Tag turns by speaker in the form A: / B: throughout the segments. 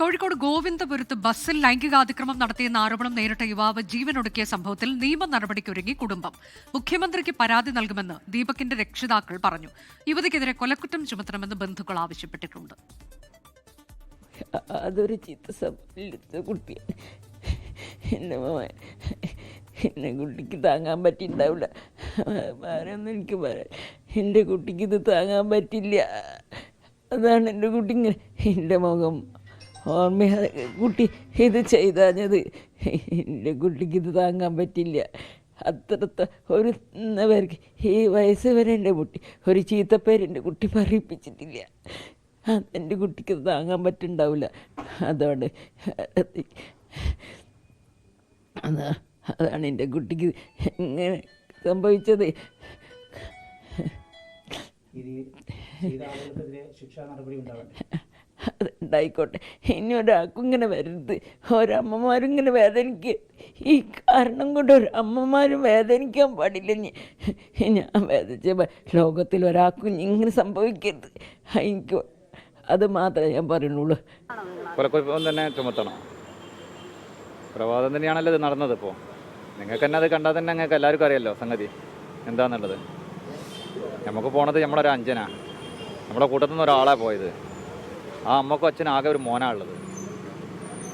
A: കോഴിക്കോട് ഗോവിന്ദപുരത്ത് ബസ്സിൽ ലൈംഗികാതിക്രമം നടത്തിയെന്ന ആരോപണം നേരിട്ട യുവാവ് ജീവനൊടുക്കിയ സംഭവത്തിൽ നിയമ നടപടിക്കൊരുങ്ങി കുടുംബം. മുഖ്യമന്ത്രിക്ക് പരാതി നൽകുമെന്ന് ദീപകിന്റെ രക്ഷിതാക്കൾ പറഞ്ഞു. യുവതിക്കെതിരെ കൊലക്കുറ്റം ചുമത്തണമെന്ന് ബന്ധുക്കൾ ആവശ്യപ്പെട്ടിട്ടുണ്ട്.
B: അതൊരു എന്നെ കുട്ടിക്ക് താങ്ങാൻ പറ്റിയിട്ടുണ്ടാവില്ല വേറെയൊന്നും എനിക്ക് പറയാം എന്റെ കുട്ടിക്ക് ഇത് താങ്ങാൻ പറ്റില്ല. അതാണ് എന്റെ കുട്ടി ഇങ്ങനെ എന്റെ മുഖം ഓർമ്മ കുട്ടി ഇത് ചെയ്താഞ്ഞത്. എന്റെ കുട്ടിക്ക് ഇത് താങ്ങാൻ പറ്റില്ല. അത്രത്തെ ഒരു പേർക്ക് ഈ വയസ്സ് വരെ എന്റെ കുട്ടി ഒരു ചീത്തപ്പേര് എന്റെ കുട്ടി പറയിപ്പിച്ചിട്ടില്ല. എന്റെ കുട്ടിക്ക് താങ്ങാൻ പറ്റുണ്ടാവില്ല അതുകൊണ്ട് അതാ അതാണ് എന്റെ കുട്ടിക്ക് ഇങ്ങനെ സംഭവിച്ചത്.
C: ശിക്ഷാ നടപടി ഉണ്ടാവട്ടെ
B: അതുണ്ടായിക്കോട്ടെ ഇനി ഒരാൾക്കും ഇങ്ങനെ വരരുത്. ഒരമ്മമാരും ഇങ്ങനെ വേദനിക്ക്. ഈ കാരണം കൊണ്ട് ഒരമ്മമാരും വേദനിക്കാൻ പാടില്ല. ഞാൻ വേദനിച്ച ലോകത്തിൽ ഒരാൾക്കും ഇങ്ങനെ സംഭവിക്കരുത്. എനിക്ക് അത് മാത്രമേ ഞാൻ പറയുന്നുള്ളൂ.
D: തന്നെ ചുമത്തണം. പ്രവാദം തന്നെയാണല്ലോ ഇത് നടന്നത് ഇപ്പോൾ നിങ്ങൾക്ക് തന്നെ അത് കണ്ടാൽ തന്നെ നിങ്ങൾക്ക് എല്ലാവർക്കും അറിയാലോ സംഗതി. എന്താണെന്നുള്ളത് നമുക്ക് പോണത് നമ്മളൊരു അഞ്ചനാണ് നമ്മുടെ കൂട്ടത്തിൽ നിന്ന് ഒരാളാ പോയത്. ആ അമ്മക്കും അച്ഛനും ആകെ ഒരു മോനാ ഉള്ളത്.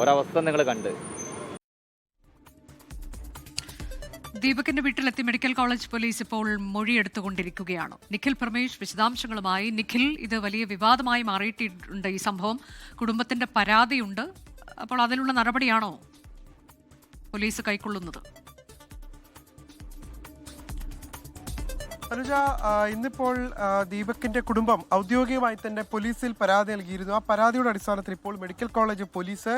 D: ഒരവസ്ഥ നിങ്ങൾ കണ്ട്.
A: ദീപകിന്റെ വീട്ടിലെത്തി മെഡിക്കൽ കോളേജ് പോലീസ് ഇപ്പോൾ മൊഴിയെടുത്തുകൊണ്ടിരിക്കുകയാണ്. നിഖിൽ പ്രമേഷ് വിശദാംശങ്ങളുമായി. നിഖിൽ ഇത് വലിയ വിവാദമായി മാറിയിട്ടുണ്ട് ഈ സംഭവം. കുടുംബത്തിന്റെ പരാതിയുണ്ട്. അപ്പോൾ അതിനുള്ള നടപടിയാണോ പോലീസ് കൈക്കൊള്ളുന്നത്?
E: അനുജ ഇന്നിപ്പോൾ ദീപകിന്റെ കുടുംബം ഔദ്യോഗികമായി തന്നെ പോലീസിൽ പരാതി നൽകിയിരുന്നു. ആ പരാതിയുടെ അടിസ്ഥാനത്തിൽ ഇപ്പോൾ മെഡിക്കൽ കോളേജ് പോലീസ്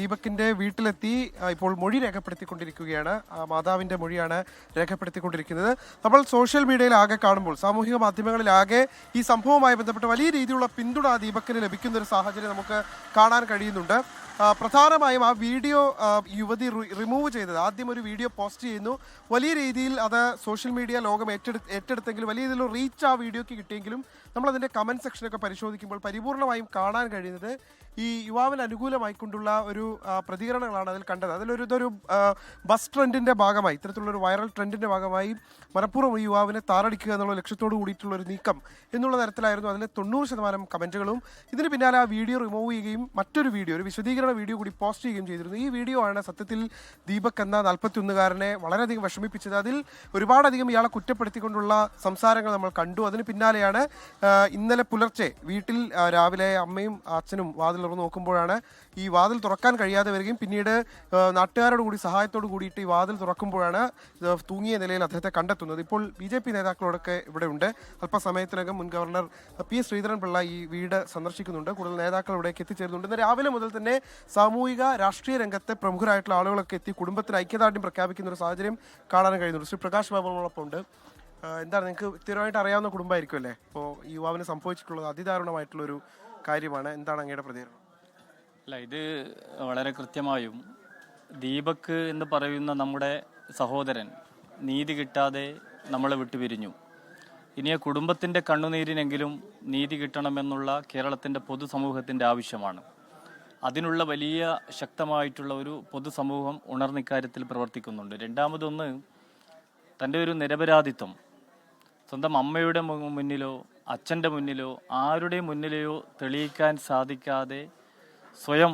E: ദീപകിന്റെ വീട്ടിലെത്തി ഇപ്പോൾ മൊഴി രേഖപ്പെടുത്തിക്കൊണ്ടിരിക്കുകയാണ്. മാതാവിന്റെ മൊഴിയാണ് രേഖപ്പെടുത്തിക്കൊണ്ടിരിക്കുന്നത്. നമ്മൾ സോഷ്യൽ മീഡിയയിൽ ആകെ കാണുമ്പോൾ സാമൂഹിക മാധ്യമങ്ങളിലാകെ ഈ സംഭവവുമായി ബന്ധപ്പെട്ട് വലിയ രീതിയിലുള്ള പിന്തുണ ദീപക്കിന് ലഭിക്കുന്ന ഒരു സാഹചര്യം നമുക്ക് കാണാൻ കഴിയുന്നുണ്ട്. പ്രധാനമായും ആ വീഡിയോ യുവതി റിമൂവ് ചെയ്തത്. ആദ്യം ഒരു വീഡിയോ പോസ്റ്റ് ചെയ്യുന്നു. വലിയ രീതിയിൽ അത് സോഷ്യൽ മീഡിയ ലോകം ഏറ്റെടു ഏറ്റെടുത്തെങ്കിലും വലിയ രീതിയിൽ റീച്ച് ആ വീഡിയോക്ക് കിട്ടിയെങ്കിലും നമ്മളതിന്റെ കമന്റ് സെക്ഷനൊക്കെ പരിശോധിക്കുമ്പോൾ പരിപൂർണമായും കാണാൻ കഴിയുന്നത് ഈ യുവാവിന് അനുകൂലമായിക്കൊണ്ടുള്ള ഒരു പ്രതികരണങ്ങളാണ് അതിൽ കണ്ടത്. അതിലൊരു ഇതൊരു ബസ് ട്രെൻഡിന്റെ ഭാഗമായി ഇത്തരത്തിലുള്ളൊരു വൈറൽ ട്രെൻഡിന്റെ ഭാഗമായി മനഃപൂർവം ഈ യുവാവിനെ താറടിക്കുക എന്നുള്ള ലക്ഷ്യത്തോട് കൂടിയിട്ടുള്ള ഒരു നീക്കം എന്നുള്ള തരത്തിലായിരുന്നു അതിൽ തൊണ്ണൂറ് ശതമാനം കമന്റുകളും ഇതിന് പിന്നാലെ ആ വീഡിയോ റിമൂവ് ചെയ്യുകയും മറ്റൊരു വീഡിയോ ഒരു വിശദീകരണ വീഡിയോ കൂടി പോസ്റ്റ് ചെയ്യുകയും ചെയ്തിരുന്നു. ഈ വീഡിയോ ആണ് സത്യത്തിൽ ദീപക് എന്ന നാൽപ്പത്തിയൊന്നുകാരനെ വളരെയധികം വിഷമിപ്പിച്ചത്. അതിൽ ഒരുപാടധികം ഇയാളെ കുറ്റപ്പെടുത്തിക്കൊണ്ടുള്ള സംസാരങ്ങൾ നമ്മൾ കണ്ടു. അതിന് പിന്നാലെയാണ് ഇന്നലെ പുലർച്ചെ വീട്ടിൽ രാവിലെ അമ്മയും അച്ഛനും വാതിൽ തുറന്ന് നോക്കുമ്പോഴാണ് ഈ വാതിൽ തുറക്കാൻ കഴിയാതെ വരികയും പിന്നീട് നാട്ടുകാരോട് കൂടി സഹായത്തോട് കൂടിയിട്ട് ഈ വാതിൽ തുറക്കുമ്പോഴാണ് തൂങ്ങിയ നിലയിൽ അദ്ദേഹത്തെ കണ്ടെത്തുന്നത്. ഇപ്പോൾ ബി ജെ പി നേതാക്കളോടൊക്കെ ഇവിടെ ഉണ്ട് അല്പസമയത്തിനകം മുൻ governor P S Sreedharan Pillai ഈ വീട് സന്ദർശിക്കുന്നുണ്ട്. കൂടുതൽ നേതാക്കൾ ഇവിടേക്ക് എത്തിച്ചേരുന്നുണ്ട്. ഇന്ന് രാവിലെ മുതൽ തന്നെ സാമൂഹിക രാഷ്ട്രീയ രംഗത്തെ പ്രമുഖരായിട്ടുള്ള ആളുകളൊക്കെ എത്തി കുടുംബത്തിന് ഐക്യദാർഢ്യം പ്രഖ്യാപിക്കുന്ന ഒരു സാഹചര്യം കാണാൻ കഴിയുന്നുണ്ട്. ശ്രീ പ്രകാശ് ബാബുകളോടൊപ്പം ഉണ്ട്. എന്താണ് നിങ്ങൾക്ക് വ്യക്തിപരമായിട്ട് അറിയാവുന്ന കുടുംബമായിരിക്കും അല്ലേ? ഇപ്പോൾ യുവാവിന് സംഭവിച്ചിട്ടുള്ളത് അതിദാരുണമായിട്ടുള്ള ഒരു കാര്യമാണ്. എന്താണ് അങ്ങയുടെ പ്രതികരണം?
F: അല്ല ഇത് വളരെ കൃത്യമായും ദീപക് എന്ന് പറയുന്ന നമ്മുടെ സഹോദരൻ നീതി കിട്ടാതെ നമ്മളെ വിട്ടുപിരിഞ്ഞു. ഇനി കുടുംബത്തിന്റെ കണ്ണുനീരിനെങ്കിലും നീതി കിട്ടണമെന്നുള്ള കേരളത്തിന്റെ പൊതുസമൂഹത്തിന്റെ ആവശ്യമാണ്. അതിനുള്ള വലിയ ശക്തമായിട്ടുള്ള ഒരു പൊതുസമൂഹം ഉണർന്നിക്കാര്യത്തിൽ പ്രവർത്തിക്കുന്നുണ്ട്. രണ്ടാമതൊന്ന് തന്റെ ഒരു നിരപരാധിത്വം. സ്വന്തം അമ്മയുടെ മുന്നിലോ അച്ഛന്റെ മുന്നിലോ ആരുടെ മുന്നിലെയോ തെളിയിക്കാൻ സാധിക്കാതെ സ്വയം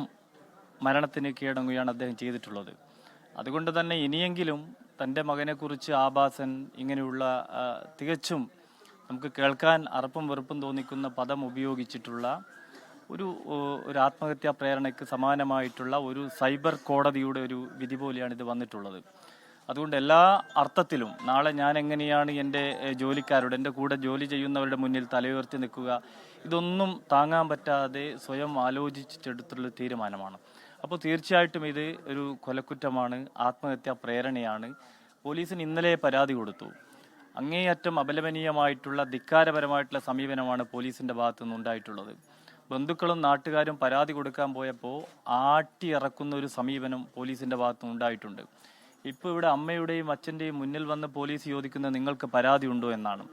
F: മരണത്തിന് കീഴടങ്ങുകയാണ് അദ്ദേഹം ചെയ്തിട്ടുള്ളത്. അതുകൊണ്ട് തന്നെ ഇനിയെങ്കിലും തന്റെ മകനെക്കുറിച്ച് ആഭാസൻ ഇങ്ങനെയുള്ള തികച്ചും നമുക്ക് കേൾക്കാൻ അറപ്പും വെറുപ്പും തോന്നിക്കുന്ന പദം ഉപയോഗിച്ചിട്ടുള്ള ഒരു ഒരു ആത്മഹത്യാ പ്രേരണയ്ക്ക് സമാനമായിട്ടുള്ള ഒരു സൈബർ കോടതിയുടെ ഒരു വിധി പോലെയാണ് ഇത് വന്നിട്ടുള്ളത്. അതുകൊണ്ട് എല്ലാ അർത്ഥത്തിലും നാളെ ഞാൻ എങ്ങനെയാണ് എന്റെ ജോലിക്കാരോട് എന്റെ കൂടെ ജോലി ചെയ്യുന്നവരുടെ മുന്നിൽ തലയുയർത്തി നിൽക്കുക ഇതൊന്നും താങ്ങാൻ പറ്റാതെ സ്വയം ആലോചിച്ചെടുത്തുള്ള തീരുമാനമാണ്. അപ്പോൾ തീർച്ചയായിട്ടും ഇത് ഒരു കൊലക്കുറ്റമാണ് ആത്മഹത്യാ പ്രേരണയാണ്. പോലീസിന് ഇന്നലെ പരാതി കൊടുത്തു. അങ്ങേയറ്റം അപലപനീയമായിട്ടുള്ള ധിക്കാരപരമായിട്ടുള്ള സമീപനമാണ് പോലീസിന്റെ ഭാഗത്തു നിന്നുണ്ടായിട്ടുള്ളത് ബന്ധുക്കളും നാട്ടുകാരും പരാതി കൊടുക്കാൻ പോയപ്പോൾ ആട്ടിയിറക്കുന്ന ഒരു സമീപനം പോലീസിന്റെ ഭാഗത്തു ഉണ്ടായിട്ടുണ്ട്. ഇപ്പോൾ ഇവിടെ അമ്മയുടെയും അച്ഛന്റെയും മുന്നിൽ വന്ന് പോലീസ് ചോദിക്കുന്നത് നിങ്ങൾക്ക് പരാതി ഉണ്ടോ എന്നാണ്.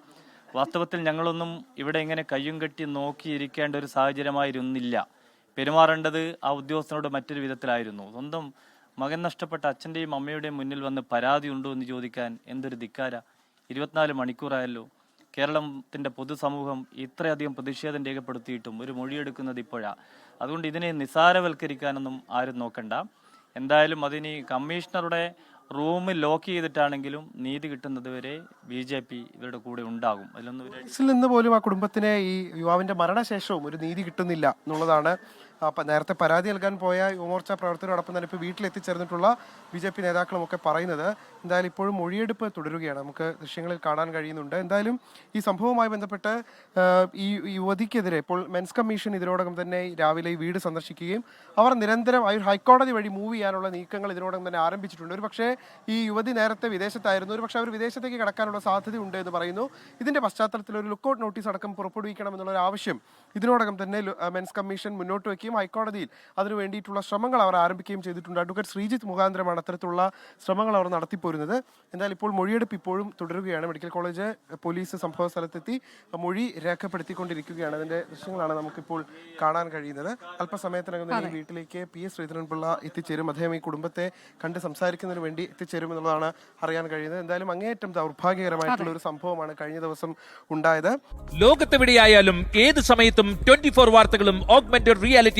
F: വാസ്തവത്തിൽ ഞങ്ങളൊന്നും ഇവിടെ ഇങ്ങനെ കയ്യും കെട്ടി നോക്കിയിരിക്കേണ്ട ഒരു സാഹചര്യമായിരുന്നില്ല. പെരുമാറേണ്ടത് ആ ഉദ്യോഗസ്ഥനോട് മറ്റൊരു വിധത്തിലായിരുന്നു. സ്വന്തം മകൻ നഷ്ടപ്പെട്ട അച്ഛന്റെയും അമ്മയുടെയും മുന്നിൽ വന്ന് പരാതി ഉണ്ടോ എന്ന് ചോദിക്കാൻ എന്തൊരു ധിക്കാര. ഇരുപത്തിനാല് മണിക്കൂറായല്ലോ. കേരളത്തിന്റെ പൊതുസമൂഹം ഇത്രയധികം പ്രതിഷേധം രേഖപ്പെടുത്തിയിട്ടും ഒരു മൊഴിയെടുക്കുന്നത് ഇപ്പോഴാണ് അതുകൊണ്ട് ഇതിനെ നിസാരവൽക്കരിക്കാനൊന്നും ആരും നോക്കണ്ട. എന്തായാലും അതിന് കമ്മീഷണറുടെ റൂം ലോക്ക് ചെയ്തിട്ടാണെങ്കിലും നീതി കിട്ടുന്നത് വരെ ബി ജെ പി ഇവരുടെ കൂടെ ഉണ്ടാകും. അതിലൊന്നും
E: നിന്ന് പോലും ആ കുടുംബത്തിന് ഈ യുവാവിന്റെ മരണശേഷവും ഒരു നീതി കിട്ടുന്നില്ല എന്നുള്ളതാണ് നേരത്തെ പരാതി നൽകാൻ പോയ യുവമോർച്ച പ്രവർത്തകരോടൊപ്പം തന്നെ ഇപ്പോൾ വീട്ടിലെത്തിച്ചേർന്നിട്ടുള്ള ബി ജെ പി നേതാക്കളും ഒക്കെ പറയുന്നത് എന്തായാലും ഇപ്പോഴും മൊഴിയെടുപ്പ് തുടരുകയാണ്. നമുക്ക് ദൃശ്യങ്ങളിൽ കാണാൻ കഴിയുന്നുണ്ട്. എന്തായാലും ഈ സംഭവവുമായി ബന്ധപ്പെട്ട് ഈ യുവതിക്കെതിരെ ഇപ്പോൾ മെൻസ് കമ്മീഷൻ ഇതിനോടകം തന്നെ രാവിലെ വീട് സന്ദർശിക്കുകയും അവർ നിരന്തരം ആ ഹൈക്കോടതി വഴി മൂവ് ചെയ്യാനുള്ള നീക്കങ്ങൾ ഇതിനോടകം തന്നെ ആരംഭിച്ചിട്ടുണ്ട്. ഒരു പക്ഷേ ഈ യുവതി നേരത്തെ വിദേശത്തായിരുന്നു. ഒരു പക്ഷേ അവർ വിദേശത്തേക്ക് കടക്കാനുള്ള സാധ്യതയുണ്ട് എന്ന് പറയുന്നു. ഇതിന്റെ പശ്ചാത്തലത്തിൽ ഒരു ലുക്കൌട്ട് നോട്ടീസ് അടക്കം പുറപ്പെടുവിക്കണം എന്നുള്ള ഒരു ആവശ്യം ഇതിനോടകം തന്നെ മെൻസ് കമ്മീഷൻ മുന്നോട്ട് വയ്ക്കുകയും ഹൈക്കോടതിയിൽ അതിനു വേണ്ടിയിട്ടുള്ള ശ്രമങ്ങൾ അവർ ആരംഭിക്കുകയും ചെയ്തിട്ടുണ്ട്. അഡ്വക്കേറ്റ് ശ്രീജിത്ത് മുഖാന്തരമാണ് അത്തരത്തിലുള്ള ശ്രമങ്ങൾ അവർ നടത്തിപ്പോരുന്നത്. എന്നാൽ ഇപ്പോൾ മൊഴിയെടുപ്പ് ഇപ്പോഴും തുടരുകയാണ്. മെഡിക്കൽ കോളേജ് പോലീസ് സംഭവ സ്ഥലത്തെത്തി മൊഴി രേഖപ്പെടുത്തിക്കൊണ്ടിരിക്കുകയാണ്. അതിന്റെ ദൃശ്യങ്ങളാണ് നമുക്കിപ്പോൾ കാണാൻ കഴിയുന്നത്. അല്പസമയത്തിനകം തന്നെ വീട്ടിലേക്ക് പി എസ് ശ്രീധരൻപിള്ള എത്തിച്ചേരും. അദ്ദേഹം ഈ കുടുംബത്തെ കണ്ട് സംസാരിക്കുന്നതിന് വേണ്ടി എത്തിച്ചേരും എന്നുള്ളതാണ് അറിയാൻ കഴിയുന്നത്. എന്തായാലും അങ്ങേയറ്റം ദൗർഭാഗ്യകരമായിട്ടുള്ള ഒരു സംഭവമാണ് കഴിഞ്ഞ ദിവസം ഉണ്ടായത്.
G: ലോകത്തെവിടെയായാലും ഏത് സമയത്തും ട്വന്റി ഫോർ വാർത്തകളും ഓഗ്മെന്റഡ് റിയാലിറ്റി